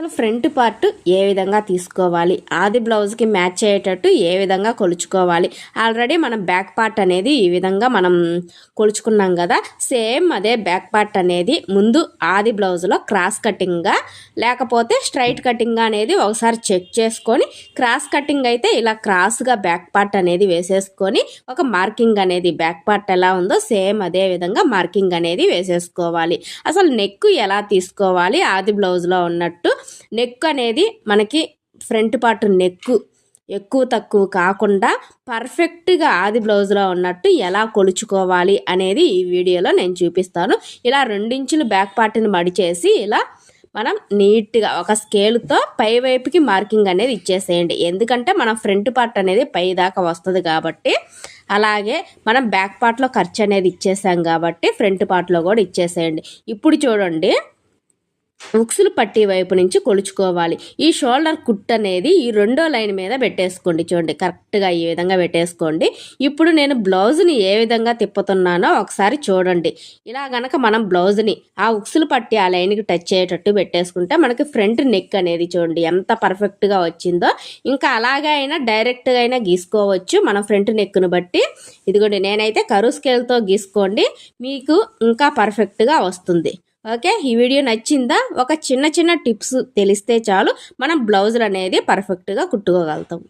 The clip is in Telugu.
అసలు ఫ్రంట్ పార్ట్ ఏ విధంగా తీసుకోవాలి? ఆది బ్లౌజ్కి మ్యాచ్ అయ్యేటట్టు ఏ విధంగా కొలుచుకోవాలి? ఆల్రెడీ మనం బ్యాక్ పార్ట్ అనేది ఈ విధంగా మనం కొలుచుకున్నాం కదా సేమ్ అదే బ్యాక్ పార్ట్ అనేది ముందు ఆది బ్లౌజ్లో క్రాస్ కటింగ్గా లేకపోతే స్ట్రైట్ కటింగ్ అనేది ఒకసారి చెక్ చేసుకొని క్రాస్ కటింగ్ అయితే ఇలా క్రాస్గా బ్యాక్ పార్ట్ అనేది వేసేసుకొని ఒక మార్కింగ్ అనేది బ్యాక్ పార్ట్ ఎలా ఉందో సేమ్ అదే విధంగా మార్కింగ్ అనేది వేసేసుకోవాలి. అసలు నెక్ ఎలా తీసుకోవాలి? ఆది బ్లౌజ్లో ఉన్నట్టు నెక్ అనేది మనకి ఫ్రంట్ పార్ట్ నెక్. ఎక్కువ తక్కువ కాకుండా పర్ఫెక్ట్గా ఆది బ్లౌజ్లో ఉన్నట్టు ఎలా కొలుచుకోవాలి అనేది ఈ వీడియోలో నేను చూపిస్తాను. ఇలా రెండించులు బ్యాక్ పార్ట్ని మడిచేసి ఇలా మనం నీట్గా ఒక స్కేల్తో పై వైపుకి మార్కింగ్ అనేది ఇచ్చేసేయండి. ఎందుకంటే మనం ఫ్రంట్ పార్ట్ అనేది పై దాకా వస్తుంది కాబట్టి అలాగే మనం బ్యాక్ పార్ట్లో ఖర్చు అనేది ఇచ్చేసాం కాబట్టి ఫ్రంట్ పార్ట్లో కూడా ఇచ్చేసేయండి. ఇప్పుడు చూడండి. ఉక్సులు పట్టి వైపు నుంచి కొలుచుకోవాలి. ఈ షోల్డర్ కుట్ అనేది ఈ రెండో లైన్ మీద పెట్టేసుకోండి చూడండి. కరెక్ట్గా ఈ విధంగా పెట్టేసుకోండి. ఇప్పుడు నేను బ్లౌజ్ని ఏ విధంగా తిప్పుతున్నానో ఒకసారి చూడండి. ఇలా గనక మనం బ్లౌజ్ని ఆ ఉక్సులు పట్టి ఆ లైన్కి టచ్ అయ్యేటట్టు పెట్టేసుకుంటే మనకి ఫ్రంట్ నెక్ అనేది చూడండి ఎంత పర్ఫెక్ట్గా వచ్చిందో. ఇంకా అలాగే అయినా డైరెక్ట్గా అయినా గీసుకోవచ్చు మన ఫ్రంట్ నెక్ను బట్టి. ఇదిగోండి నేనైతే కరు స్కేల్తో గీసుకోండి. మీకు ఇంకా పర్ఫెక్ట్గా వస్తుంది. ఓకే? ఈ వీడియో నచ్చిందా? ఒక చిన్న చిన్న టిప్స్ తెలిస్తే చాలు. మనం బ్లౌజులు అనేది పర్ఫెక్ట్గా కుట్టుకోగలుగుతాం.